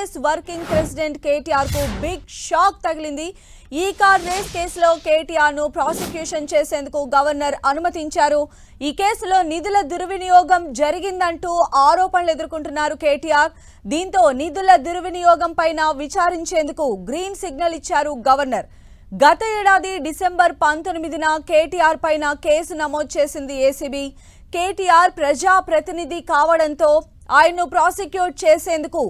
BRS working president కేటీఆర్కు big shock తగిలింది. ఈ కార్ రేస్ కేసులో కేటీఆర్ను ప్రాసిక్యూషన్ చేసేందుకు గవర్నర్ అనుమతించారు. ఈ కేసులో నిధుల దుర్వినియోగం జరిగిందంటూ ఆరోపణలు ఎదుర్కొంటున్నారు కేటీఆర్. దీంతో నిధుల దుర్వినియోగం పైన విచారించేందుకు గ్రీన్ సిగ్నల్ ఇచ్చారు గవర్నర్. గత ఏడాది డిసెంబర్ పంతొమ్మిదిన కేటీఆర్ పైన కేసు నమోదు చేసింది ఏసీబీ. కేటీఆర్ ప్రజా ప్రతినిధి కావడంతో ఆయన్ను ప్రాసిక్యూట్ చేసేందుకు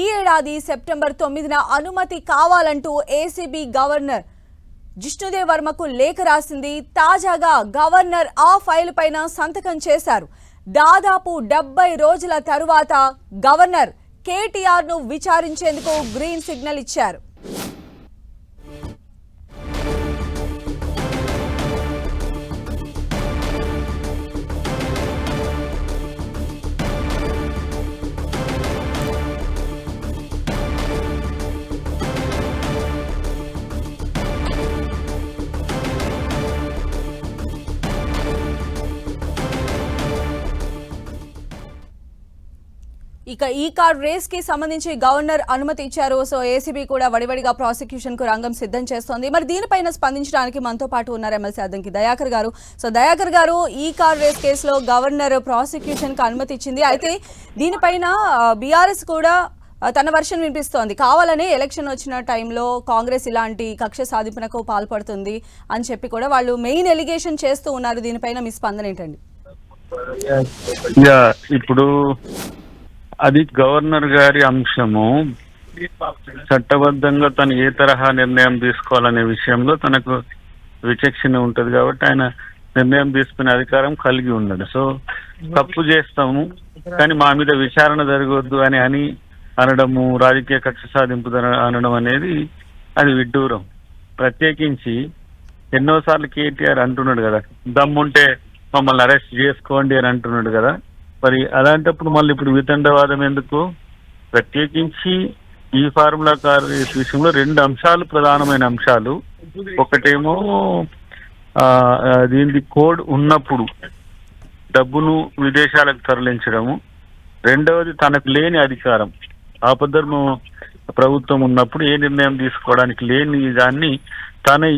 ఈ ఏడాది సెప్టెంబర్ తొమ్మిదిన అనుమతి కావాలంటూ ఏసీబీ గవర్నర్ జిష్ణుదేవ్ వర్మకు లేఖ రాసింది. తాజాగా గవర్నర్ ఆ ఫైల్ పైన సంతకం చేశారు. దాదాపు డెబ్బై రోజుల తరువాత గవర్నర్ కేటీఆర్ను విచారించేందుకు గ్రీన్ సిగ్నల్ ఇచ్చారు. ఇక ఈ కార్ రేస్కి సంబంధించి గవర్నర్ అనుమతి ఇచ్చారు. సో ఏసీబీ కూడా వడివడిగా ప్రాసిక్యూషన్కు రంగం సిద్ధం చేస్తోంది. మరి దీనిపైన స్పందించడానికి మనతో పాటు ఉన్నారు ఎమ్మెల్సీ అద్దంకి దయాకర్ గారు. సో దయాకర్ గారు ఈ కార్ రేస్ కేసులో గవర్నర్ ప్రాసిక్యూషన్కు అనుమతి ఇచ్చింది. అయితే దీనిపైన బీఆర్ఎస్ కూడా తన వర్షన్ వినిపిస్తోంది. కావాలనే ఎలక్షన్ వచ్చిన టైంలో కాంగ్రెస్ ఇలాంటి కక్ష సాధింపునకు పాల్పడుతుంది అని చెప్పి కూడా వాళ్ళు మెయిన్ ఎలిగేషన్ చేస్తూ ఉన్నారు. దీనిపైన మీ స్పందన ఏంటండి? ఇప్పుడు అది గవర్నర్ గారి అంశము. చట్టబద్ధంగా తను ఏ తరహా నిర్ణయం తీసుకోవాలనే విషయంలో తనకు విచక్షణ ఉంటది కాబట్టి ఆయన నిర్ణయం తీసుకునే అధికారం కలిగి ఉన్నాడు. సో తప్పు చేస్తాము కానీ మా మీద విచారణ జరగవద్దు అని అని అనడము రాజకీయ కక్ష సాధింపు అనడం అనేది అది విడ్డూరం. ప్రత్యేకించి ఎన్నోసార్లు కేటీఆర్ అంటున్నాడు కదా దమ్ముంటే మమ్మల్ని అరెస్ట్ చేసుకోండి అని అంటున్నాడు కదా మరి అలాంటప్పుడు మళ్ళీ ఇప్పుడు వితండవాదం ఎందుకు? ప్రత్యేకించి ఈ ఫార్ములా కార్ విషయంలో రెండు అంశాలు ప్రధానమైన అంశాలు. ఒకటేమో దీని దీనికి కోడ్ ఉన్నప్పుడు డబ్బును విదేశాలకు తరలించడము రెండవది తనకు లేని అధికారం. ఆపద్ధర్మం ప్రభుత్వం ఉన్నప్పుడు ఏ నిర్ణయం తీసుకోవడానికి లేని దాన్ని తన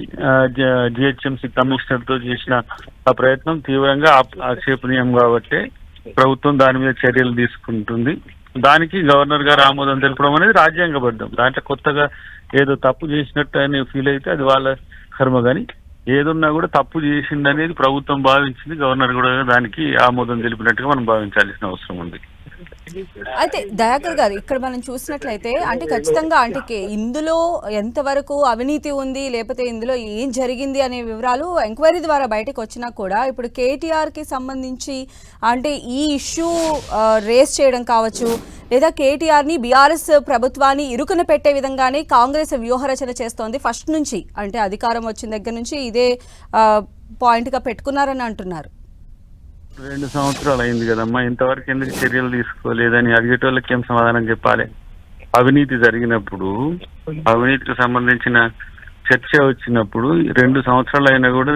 జిహెచ్ఎంసీ కమిషనర్తో చేసిన ఆ ప్రయత్నం తీవ్రంగా ఆక్షేపణీయం కాబట్టి ప్రభుత్వం దాని మీద చర్యలు తీసుకుంటుంది. దానికి గవర్నర్ గారు ఆమోదం తెలపడం అనేది రాజ్యాంగబద్ధం. దాంట్లో కొత్తగా ఏదో తప్పు చేసినట్టు అని ఫీల్ అయితే అది వాళ్ళ కర్మ. కానీ ఏదున్నా కూడా తప్పు చేసింది అనేది ప్రభుత్వం భావించింది గవర్నర్ కూడా దానికి ఆమోదం తెలిపినట్టుగా మనం భావించాల్సిన అవసరం ఉంది. అయితే దయాకర్ గారు ఇక్కడ మనం చూసినట్లయితే అంటే ఖచ్చితంగా అంటే ఇందులో ఎంతవరకు అవినీతి ఉంది లేకపోతే ఇందులో ఏం జరిగింది అనే వివరాలు ఎంక్వైరీ ద్వారా బయటకు వచ్చినా కూడా ఇప్పుడు కేటీఆర్కి సంబంధించి అంటే ఈ ఇష్యూ రేస్ చేయడం కావచ్చు లేదా కేటీఆర్ని బీఆర్ఎస్ ప్రభుత్వాన్ని ఇరుకున పెట్టే విధంగానే కాంగ్రెస్ వ్యూహరచన చేస్తోంది. ఫస్ట్ నుంచి అంటే అధికారం వచ్చిన దగ్గర నుంచి ఇదే పాయింట్గా పెట్టుకున్నారని అంటున్నారు. రెండు సంవత్సరాలు అయింది కదమ్మా. ఇంతవరకు ఎందుకు చర్యలు తీసుకోలేదని అడిగేటోళ్ళకి ఏం సమాధానం చెప్పాలి? అవినీతి జరిగినప్పుడు అవినీతికి సంబంధించిన చర్చ వచ్చినప్పుడు రెండు సంవత్సరాలు అయినా కూడా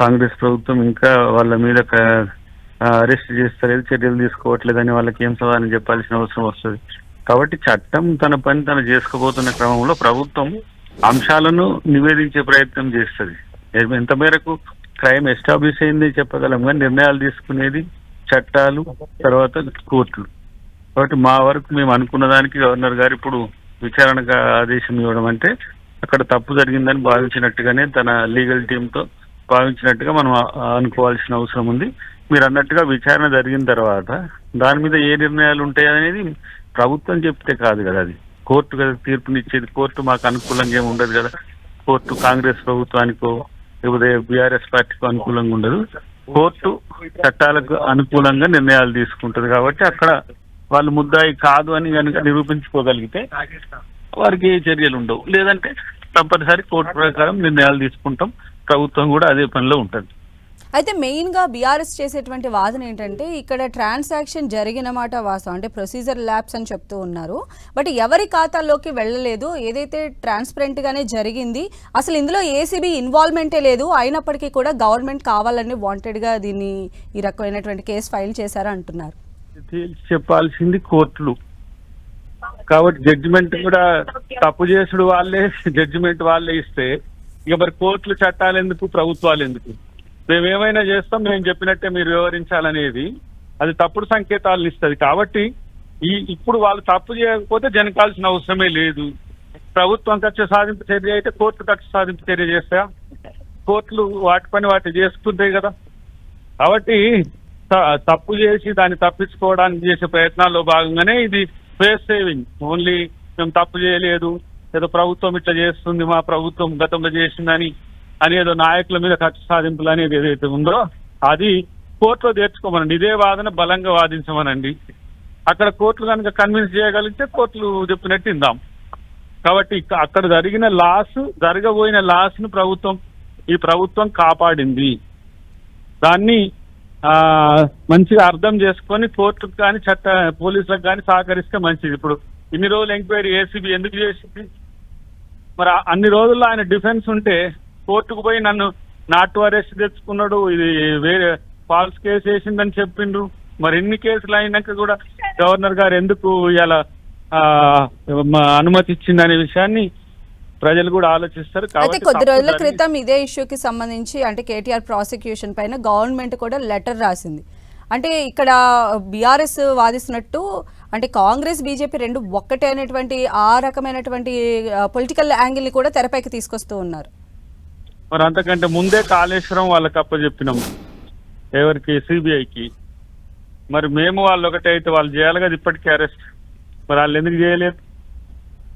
కాంగ్రెస్ ప్రభుత్వం ఇంకా వాళ్ళ మీద అరెస్ట్ చేస్తలేదు చర్యలు తీసుకోవట్లేదని వాళ్ళకి ఏం సమాధానం చెప్పాల్సిన అవసరం వస్తుంది. కాబట్టి చట్టం తన పని తను చేసుకోబోతున్న క్రమంలో ప్రభుత్వం అంశాలను నివేదించే ప్రయత్నం చేస్తుంది. ఎంత మేరకు క్రైమ్ ఎస్టాబ్లిష్ అయింది చెప్పగలం కానీ నిర్ణయాలు తీసుకునేది చట్టాలు తర్వాత కోర్టులు. కాబట్టి మా వరకు మేము అనుకున్న దానికి గవర్నర్ గారు ఇప్పుడు విచారణకు ఆదేశం ఇవ్వడం అంటే అక్కడ తప్పు జరిగిందని భావించినట్టుగానే తన లీగల్ టీంతో భావించినట్టుగా మనం అనుకోవాల్సిన అవసరం ఉంది. మీరు అన్నట్టుగా విచారణ జరిగిన తర్వాత దాని మీద ఏ నిర్ణయాలు ఉంటాయి అనేది ప్రభుత్వం చెప్తే కాదు కదా అది. కోర్టు కదా తీర్పునిచ్చేది. కోర్టు మాకు అనుకూలంగా ఏమి ఉండదు కదా. కోర్టు కాంగ్రెస్ ప్రభుత్వానికో లేకపోతే బీఆర్ఎస్ పార్టీకి అనుకూలంగా ఉండదు. కోర్టు చట్టాలకు అనుకూలంగా నిర్ణయాలు తీసుకుంటది కాబట్టి అక్కడ వాళ్ళు ముద్దాయి కాదు అని కనుక నిరూపించుకోగలిగితే వారికి ఏ చర్యలు ఉండవు. లేదంటే తప్పనిసరి కోర్టు ప్రకారం నిర్ణయాలు తీసుకుంటాం. ప్రభుత్వం కూడా అదే పనిలో ఉంటుంది. అయితే మెయిన్గా బీఆర్ఎస్ చేసేటువంటి వాదన ఏంటంటే ఇక్కడ ట్రాన్సాక్షన్ జరిగిన మాట వాస్తవం. అంటే ప్రొసీజర్ ల్యాబ్స్ అని చెప్తూ ఉన్నారు. బట్ ఎవరి ఖాతాల్లోకి వెళ్ళలేదు. ఏదైతే ట్రాన్స్పరెంట్గానే జరిగింది అసలు ఇందులో ఏసీబీ ఇన్వాల్వ్మెంటే లేదు. అయినప్పటికీ కూడా గవర్నమెంట్ కావాలని వాంటెడ్గా దీన్ని ఈ రకమైనటువంటి కేసు ఫైల్ చేశారు అంటున్నారు. చెప్పాల్సింది కోర్టులు. కాబట్టి జడ్జిమెంట్ కూడా తప్పు చేసుడు వాళ్ళే జడ్జిమెంట్ వాళ్ళే ఇస్తే ఇక మరి కోర్టులు చట్టాలు ఎందుకు ప్రభుత్వాలు ఎందుకు? మేము ఏమైనా చేస్తాం మేము చెప్పినట్టే మీరు వివరించాలనేది అది తప్పుడు సంకేతాలను ఇస్తుంది. కాబట్టి ఈ ఇప్పుడు వాళ్ళు తప్పు చేయకపోతే జనకాల్సిన అవసరమే లేదు. ప్రభుత్వం కక్ష సాధింపు చర్య అయితే కోర్టు కక్ష సాధింపు చర్య చేస్తా. కోర్టులు వాటి పని వాటి చేసుకుంటాయి కదా. కాబట్టి తప్పు చేసి దాన్ని తప్పించుకోవడానికి చేసే ప్రయత్నాల్లో భాగంగానే ఇది ఫేస్ సేవింగ్. ఓన్లీ మేము తప్పు చేయలేదు ఏదో ప్రభుత్వం ఇట్లా చేస్తుంది మా ప్రభుత్వం గతంలో చేసిందని అని ఏదో నాయకుల మీద ఖర్చు సాధింపులు అనేది ఏదైతే ఉందో అది కోర్టులో తీర్చుకోమనండి. ఇదే వాదన బలంగా వాదించమనండి. అక్కడ కోర్టులు కనుక కన్విన్స్ చేయగలిగితే కోర్టులు చెప్పినట్టు ఇందాం కాబట్టి అక్కడ జరిగిన లాస్ జరగబోయిన లాస్ను ప్రభుత్వం ఈ ప్రభుత్వం కాపాడింది. దాన్ని ఆ మంచిగా అర్థం చేసుకొని కోర్టుకు కానీ చట్ట పోలీసులకు కానీ సహకరిస్తే మంచిది. ఇప్పుడు ఇన్ని రోజులు ఎంక్వైరీ ఏసీబీ ఎందుకు చేసింది? మరి అన్ని రోజుల్లో ఆయన డిఫెన్స్ ఉంటే కోర్టుకు పోయి నన్ను నాటు అరెస్ట్ తెచ్చుకున్నాడు. ఇది వేరే ఫాల్స్ కేసు వేసిందని చెప్పిండ్రు. మరి ఎన్ని కేసులు అయినాక కూడా గవర్నర్ గారు ఎందుకు ఇలా అనుమతి ఇచ్చిందనే విషయాన్ని ప్రజలు కూడా ఆలోచిస్తారు. అయితే కొద్ది రోజుల క్రితం ఇదే ఇష్యూకి సంబంధించి అంటే కేటీఆర్ ప్రాసిక్యూషన్ పైన గవర్నమెంట్ కూడా లెటర్ రాసింది. అంటే ఇక్కడ బీఆర్ఎస్ వాదిస్తున్నట్టు అంటే కాంగ్రెస్ బీజేపీ రెండు ఒక్కటే అనేటువంటి ఆ రకమైనటువంటి పొలిటికల్ యాంగిల్ని కూడా తెరపైకి తీసుకొస్తూ ఉన్నారు. మరి అంతకంటే ముందే కాళేశ్వరం వాళ్ళకి అప్పచెప్పినాం ఎవరికి? సిబిఐకి. మరి మేము వాళ్ళు ఒకటే అయితే వాళ్ళు చేయాలి కదా ఇప్పటికీ అరెస్ట్. మరి వాళ్ళు ఎందుకు చేయలేదు?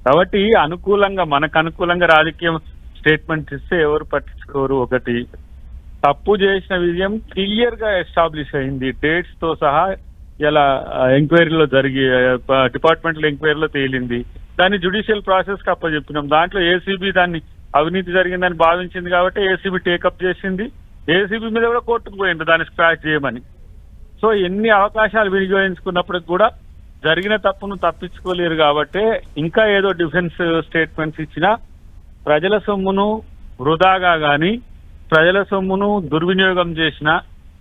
కాబట్టి అనుకూలంగా మనకు అనుకూలంగా రాజకీయం స్టేట్మెంట్ ఇస్తే ఎవరు పట్టించుకోరు ఒకటి. తప్పు చేసిన విజయం క్లియర్గా ఎస్టాబ్లిష్ అయింది. డేట్స్తో సహా ఇలా ఎంక్వైరీలో జరిగి డిపార్ట్మెంట్ ఎంక్వైరీలో తేలింది. దాన్ని జుడిషియల్ ప్రాసెస్కి అప్పచెప్పినాం దాంట్లో ఏసీబీ దాన్ని అవినీతి జరిగిందని భావించింది కాబట్టి ఏసీబీ టేకప్ చేసింది. ఏసీబీ మీద కూడా కోర్టుకు పోయింది దాన్ని స్క్రాచ్ చేయమని. సో ఎన్ని అవకాశాలు వినియోగించుకున్నప్పటికి కూడా జరిగిన తప్పును తప్పించుకోలేరు కాబట్టి ఇంకా ఏదో డిఫెన్స్ స్టేట్మెంట్స్ ఇచ్చినా ప్రజల సొమ్మును వృధాగా కానీ ప్రజల సొమ్మును దుర్వినియోగం చేసినా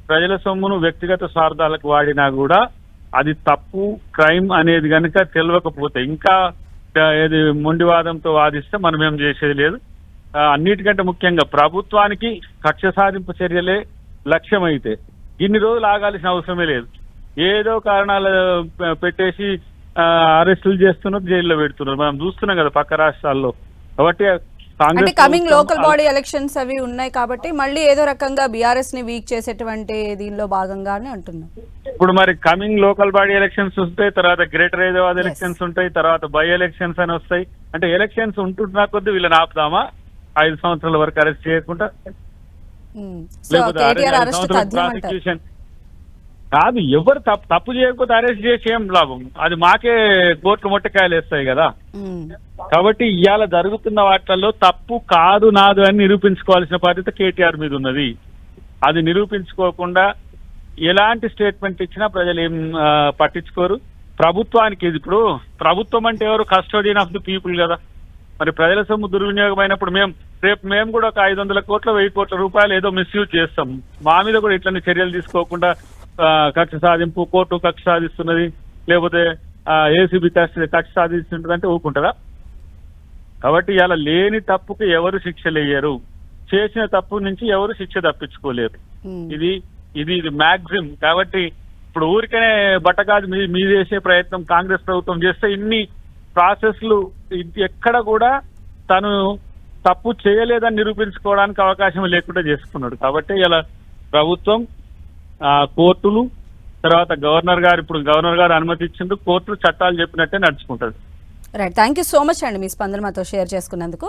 ప్రజల సొమ్మును వ్యక్తిగత స్వార్థాలకు వాడినా కూడా అది తప్పు క్రైమ్ అనేది కనుక తెలియకపోతే ఇంకా ఏది మొండివాదంతో వాదిస్తే మనం ఏం చేసేది లేదు. అన్నిటికంటే ముఖ్యంగా ప్రభుత్వానికి కక్ష సాధింపు చర్యలే లక్ష్యమైతే ఇన్ని రోజులు ఆగాల్సిన అవసరమే లేదు. ఏదో కారణాలు పెట్టేసి అరెస్టులు చేస్తున్నారు జైల్లో పెడుతున్నారు. మనం చూస్తున్నాం కదా పక్క రాష్ట్రాల్లో. కాబట్టి అంటే కమింగ్ లోకల్ బాడీ ఎలక్షన్స్ అవి ఉన్నాయి కాబట్టి మళ్ళీ ఏదో రకంగా బీఆర్ఎస్ని వీక్ చేసేటువంటి దీనిలో భాగంగానే అంటున్నాం. ఇప్పుడు మరి కమింగ్ లోకల్ బాడీ ఎలక్షన్స్ వస్తాయి తర్వాత గ్రేటర్ హైదరాబాద్. ఎలక్షన్స్ ఉంటాయి తర్వాత బై ఎలక్షన్స్ అని వస్తాయి. అంటే ఎలక్షన్స్ ఉంటున్నా కొద్దీ వీళ్ళని ఆపుదామా? ఐదు సంవత్సరాల వరకు అరెస్ట్ చేయకుండా లేకపోతే. కాదు ఎవరు తప్పు తప్పు చేయకపోతే అరెస్ట్ చేసి ఏం లాభం? అది మాకే కోర్టు మొట్టకాయలు వేస్తాయి కదా. కాబట్టి ఇవాళ జరుగుతున్న వాటిల్లో తప్పు కాదు నాదు అని నిరూపించుకోవాల్సిన బాధ్యత కేటీఆర్ మీద ఉన్నది. అది నిరూపించుకోకుండా ఎలాంటి స్టేట్మెంట్ ఇచ్చినా ప్రజలు ఏం పట్టించుకోరు. ప్రభుత్వానికి ఇది ఇప్పుడు ప్రభుత్వం అంటే ఎవరు? కస్టోడియన్ ఆఫ్ ది పీపుల్ కదా. మరి ప్రజల సొమ్ము దుర్వినియోగం అయినప్పుడు మేము రేపు మేము కూడా ఒక ఐదు వందల కోట్ల వెయ్యి కోట్ల రూపాయలు ఏదో మిస్యూజ్ చేస్తాం. మా మీద కూడా ఇట్లాంటి చర్యలు తీసుకోకుండా కక్ష సాధింపు కోర్టు కక్ష సాధిస్తున్నది లేకపోతే ఏసీబీ కక్ష కక్ష సాధిస్తుంటుంది అంటే ఊరుకుంటారా? కాబట్టి ఇలా లేని తప్పుకు ఎవరు శిక్ష లేయరు. చేసిన తప్పు నుంచి ఎవరు శిక్ష తప్పించుకోలేరు. ఇది ఇది ఇది మ్యాక్సిమం కాబట్టి ఇప్పుడు ఊరికనే బట్టకాదు మీ మీద చేసే ప్రయత్నం కాంగ్రెస్ ప్రభుత్వం చేస్తే ఇన్ని ప్రాసెస్లు ఎక్కడ కూడా తను తప్పు చేయలేదని నిరూపించుకోవడానికి అవకాశం లేకుండా చేసుకున్నాడు. కాబట్టి ఇలా ప్రభుత్వం ఆ, కోర్టులు తర్వాత గవర్నర్ గారు ఇప్పుడు గవర్నర్ గారు అనుమతి ఇచ్చిండు కోర్టులు చట్టాలు చెప్పినట్టే నడుచుకుంటాడు right thank you so much అండి మీ స్పందన మాతో షేర్ చేసుకున్నందుకు.